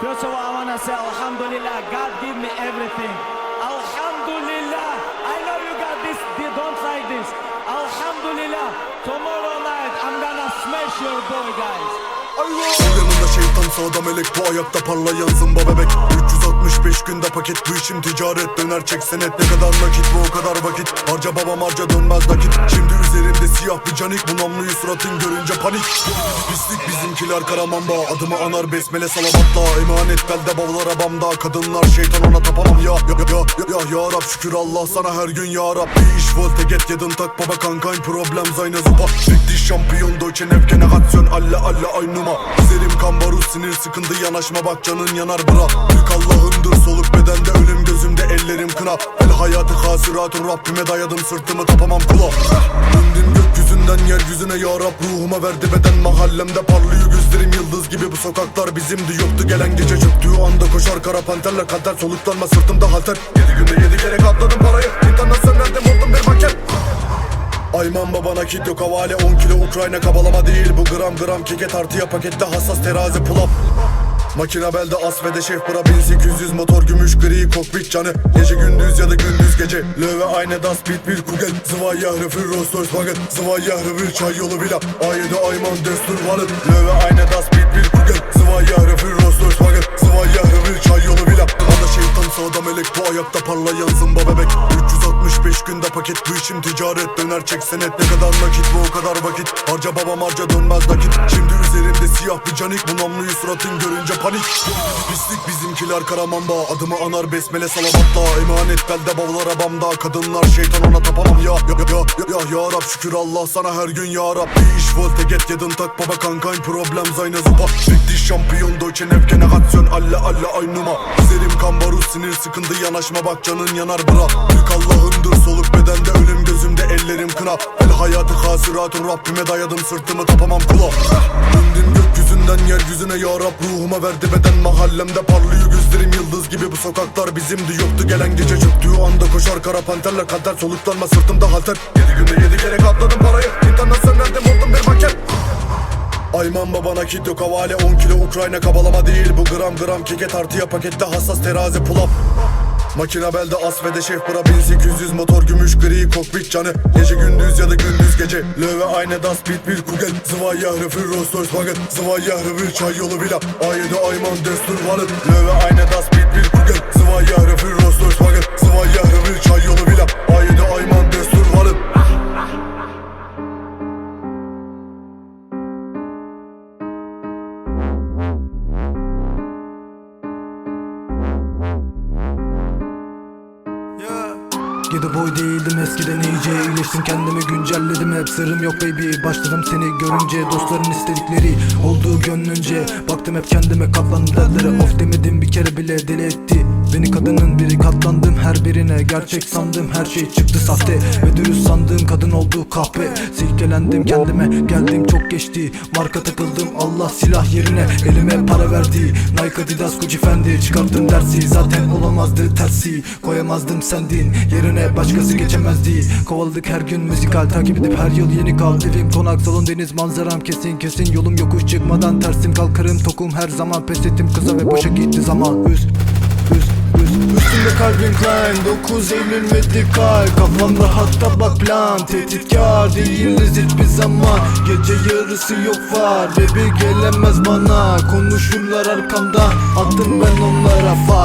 First of all, I wanna say Alhamdulillah, God give me everything. Alhamdulillah. I know you got this, they don't like this. Alhamdulillah. Tomorrow night, I'm gonna smash your boy, guys. Yanında şeytan sağda melek Bu ayakta parlayan zımba bebek 365 günde paket bu işim ticaret Döner çek senet ne kadar nakit bu o kadar vakit Harca babam harca dönmez nakit Şimdi üzerimde siyah bir canik Bu namluyu suratın görünce panik. Pislik bizimkiler karamamba Adımı anar besmele salavatla Emanet belde bavlar bamda Kadınlar şeytan ona tapamam ya Ya ya ya ya, ya Rab şükür Allah sana her gün ya Rab. Bir iş volte get yedin tak baba kankayn problem zayne zupa. Ciddi şampiyon Deutsche Nev generasyon alle alle aynuma. Üzerim kan barut sinir sıkıntı yanaşma bak canın yanar bra Türk Allah'ındır soluk bedende ölüm gözümde ellerim kına. El hayatı hasiratun Rabbime dayadım sırtımı tapamam kula yeryüzüne ya Rab Ruhuma verdi beden. Mahallemde parlıyor gözlerim yıldız gibi. Bu sokaklar bizimdi yoktu. Gelen gece çöktüğü anda Koşar kara panterle kanter soluklanma sırtımda halter. Yedi günde yedi kere katladım parayı. İnternasyonelde vurdum bir paket Ayman baba nakit yok havale 10 kilo. Ukrayna kabalama değil Bu. Gram gram keke tartıya pakette hassas terazi pull up Makina belde asfede şef bura 1800 motor gümüş gri kokpit canı. Gece gündüz ya da gündüz gece. Löve aynı das bit bir kugel. Zıvay yahrı bir Rolls Royce Wagen Zıvay yahrı bir çay yolu villa. A7 ayman destur varlık Löve aynı das bit bir kugel. Zıvay yahrı bir Rolls Royce Wagen Zıvay yahrı bir çay yolu villa. Bana şeytan sağda melek bu ayakta parlayan zımba bebek 365 günde paket bu işim ticaret. Döner çek senet ne kadar nakit bu o kadar vakit. Harca babam harca dönmez nakit. Şimdi üzerimde siyah bir canik Bu namluyu suratın görünce panik. Pislik bizimkiler karamamba Adımı anar besmele salavatla. Emanet belde bavlar bamda Kadınlar şeytan ona tapamam ya Ya ya ya ya, ya Rab şükür Allah sana her gün ya Rab. Bir iş volte get yedin tak baba kankayn problem zayne zupa. Ciddi şampiyon Deutsche Nev generasyon alle alle aynuma. Üzerim kan barut sinir sıkıntı yanaşma bak canın yanar bra Türk Allah'ındır soluk bedende ölüm gözümde ellerim kına. El hayatı hasiratun Rabbime dayadım sırtımı tapamam kula. Döndüm gökyüzünden yeryüzüne ya Rab. Ruhuma verdi beden mahallemde parlıyor gözlerim. Yıldız gibi Bu sokaklar bizimdi yoktu. Gelen gece çöktüğü anda Koşar kara panterle kanter. Soluklanma sırtımda halter. Yedi günde yedi kere katladım parayı. İnternasyonelde vurdum bir paket Ayman baba nakit yok havale 10 kilo Ukrayna kabalama değil. Bu gram gram keke tartıya pakette hassas terazi pull up Makina belde asfede şef bura 1800 motor gümüş gri kokpit canı. Gece gündüz ya da gündüz gece. Löve aynı das bit bir kugel. Zıvay yahrı Rolls Royce Wagen Zıvay yahrı bir çay yolu villa. A7 ayman destur varlık Löve aynı das bit Gide boy değildim eskiden iyice iyileştim. Kendimi güncelledim hep sırrım yok baby. Başladım seni görünce dostların istedikleri olduğu gönlünce. Baktım hep kendime katlandım derlere of demedim. Bir kere bile deli etti Beni kadının. Biri katlandım her birine Gerçek sandım. Her şey çıktı sahte Ve dürüst sandığım kadın oldu kahpe. Silkelendim kendime geldim çok geçti. Marka takıldım Allah silah yerine Elime para verdi. Nike Adidas Gucci Fendi Çıkarttım dersi. Zaten olamazdı tersi. Koyamazdım sendin yerine başkası geçemezdi. Kovaladık her gün müzikal takip edip her yıl yeni kal. Evim konak salon deniz manzaram kesin kesin. Yolum yokuş çıkmadan tersim kalkarım. Tokum her zaman Pes ettim kıza ve boşa gitti zaman. Üst üst üst Üstümde Calvin Klein 9 Eylül Medikal Kafamda hatta bak plan Tehditkar değiliz hiçbir zaman. Gece yarısı yok var Ve gelemez bana. Konuşurlar arkamdan Attım ben onlara far